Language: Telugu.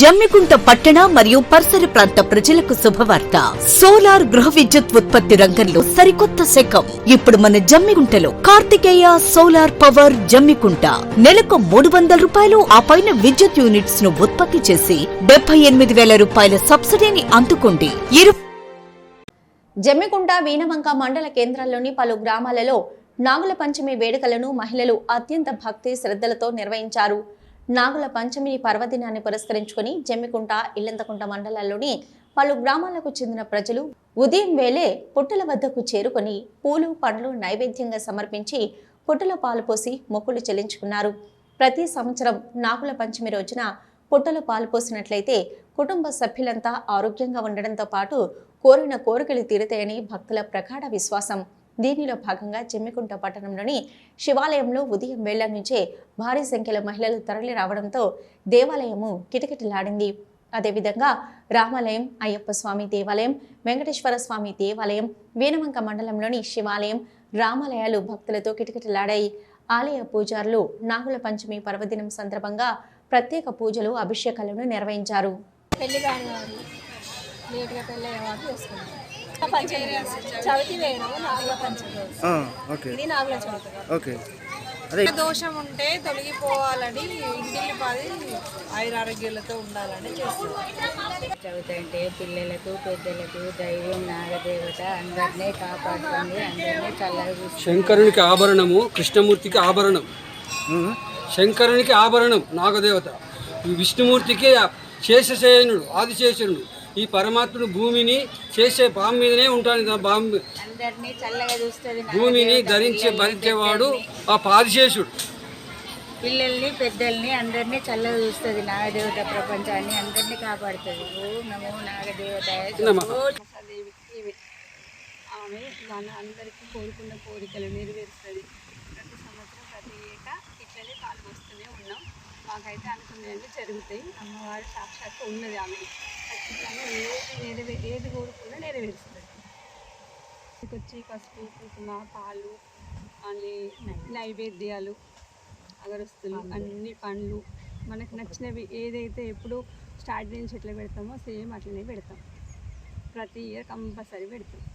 జమ్మికుంట పట్టణ మరియు పరిసర ప్రాంత ప్రజలకు శుభవార్త. సోలార్ గృహ విద్యుత్ ఉత్పత్తి రంగంలో సరికొత్త శకం. ఇప్పుడు మన జమ్మికుంటలో కార్తికేయ సోలార్ పవర్ జమ్మికుంట. నెలకు మూడు వందల రూపాయలు ఆ పైన విద్యుత్ యూనిట్స్ను ఉత్పత్తి చేసి డెబ్బై ఎనిమిది వేల రూపాయల సబ్సిడీని అందుకోండి. జమ్మికుంట వీణవంక మండల కేంద్రాల్లోని పలు గ్రామాలలో నాగుల పంచమి వేడుకలను మహిళలు అత్యంత భక్తి శ్రద్ధలతో నిర్వహించారు. నాగుల పంచమి పర్వదినాన్ని పురస్కరించుకొని జమ్మికుంట ఇల్లంతకుంట మండలాల్లోని పలు గ్రామాలకు చెందిన ప్రజలు ఉదయం వేళే పుట్టల వద్దకు చేరుకొని పూలు పండ్లు నైవేద్యంగా సమర్పించి పుట్టలో పాలు పోసి మొక్కులు చెల్లించుకున్నారు. ప్రతి సంవత్సరం నాగుల పంచమి రోజున పుట్టలో పాలు పోసినట్లయితే కుటుంబ సభ్యులంతా ఆరోగ్యంగా ఉండడంతో పాటు కోరిన కోరికలు తీరుతాయని భక్తుల ప్రగాఢ విశ్వాసం. దీనిలో భాగంగా చెమ్మికుంట పట్టణంలోని శివాలయంలో ఉదయం వేళ్ళ నుంచే భారీ సంఖ్యలో మహిళలు తరలి రావడంతో దేవాలయము కిటకిటలాడింది. అదేవిధంగా రామాలయం అయ్యప్ప స్వామి దేవాలయం వెంకటేశ్వర స్వామి దేవాలయం వేణవంక మండలంలోని శివాలయం రామాలయాలు భక్తులతో కిటకిటలాడాయి. ఆలయ పూజారులు నాగుల పంచమి పర్వదినం సందర్భంగా ప్రత్యేక పూజలు అభిషేకాలను నిర్వహించారు. పెళ్ళి కాని వారు లేట్గా పెళ్ళి అయ్యే వాళ్ళు చేసుకుంటారు పంచమి చవితి వేరు నాగుల పంచమి రోజు. ఆ, ఓకే. ఇది నాగుల చవితి. ఓకే. అదే దోషం ఉంటే తొలగిపోవాలని ఇంటిల్లి పాది ఆయురారోగ్యాలతో ఉండాలని చేస్తున్నారు చవితి అంటే పిల్లలకు పెద్దలకు దైవం నాగదేవత అందరినీ కాపాడుతుంది అందరినీ చల్లగా శంకరునికి ఆభరణము కృష్ణమూర్తికి ఆభరణం. శంకరునికి ఆభరణం నాగదేవత. ఈ విష్ణుమూర్తికి శేషశయనుడు ఆదిశేషనుడు ఈ పరమాత్ముడు భూమిని చేసే పాము మీదనే ఉంటాడు. బాంబు అందరినీ చల్లగా చూస్తుంది భూమిని ధరించే భరించేవాడు ఆ పాదిశేషుడు పిల్లల్ని పెద్దల్ని అందరినీ చల్లగా చూస్తుంది నాగదేవత ప్రపంచాన్ని అందరినీ కాపాడుతుంది. ఓ నమో నాగదేవత ఆమె మన అందరికీ కోరుకున్న కోరికలు నెరవేరుస్తుంది ప్రతి సంవత్సరం ప్రతి ఏటా ఇట్లనే పాల్గొస్తూనే ఉన్నాం మాకైతే అనుకునేవి జరుగుతాయి. అమ్మవారు సాక్షాత్తు ఉన్నది ఆమె. ఖచ్చితంగా ఏది నెరవే ఏది కోరుకున్నా నెరవేరుస్తుంది. వచ్చి పసుపు కుంకుమ పాలు మళ్ళీ నైవేద్యాలు అగరస్తులు అన్ని పండ్లు. మనకు నచ్చినవి ఏదైతే ఎప్పుడు స్టార్ట్ నుంచి ఎట్లా పెడతామో సేమ్ అట్లనే పెడతాం. ప్రతి ఇయర్ కంపల్సరీ పెడతాం.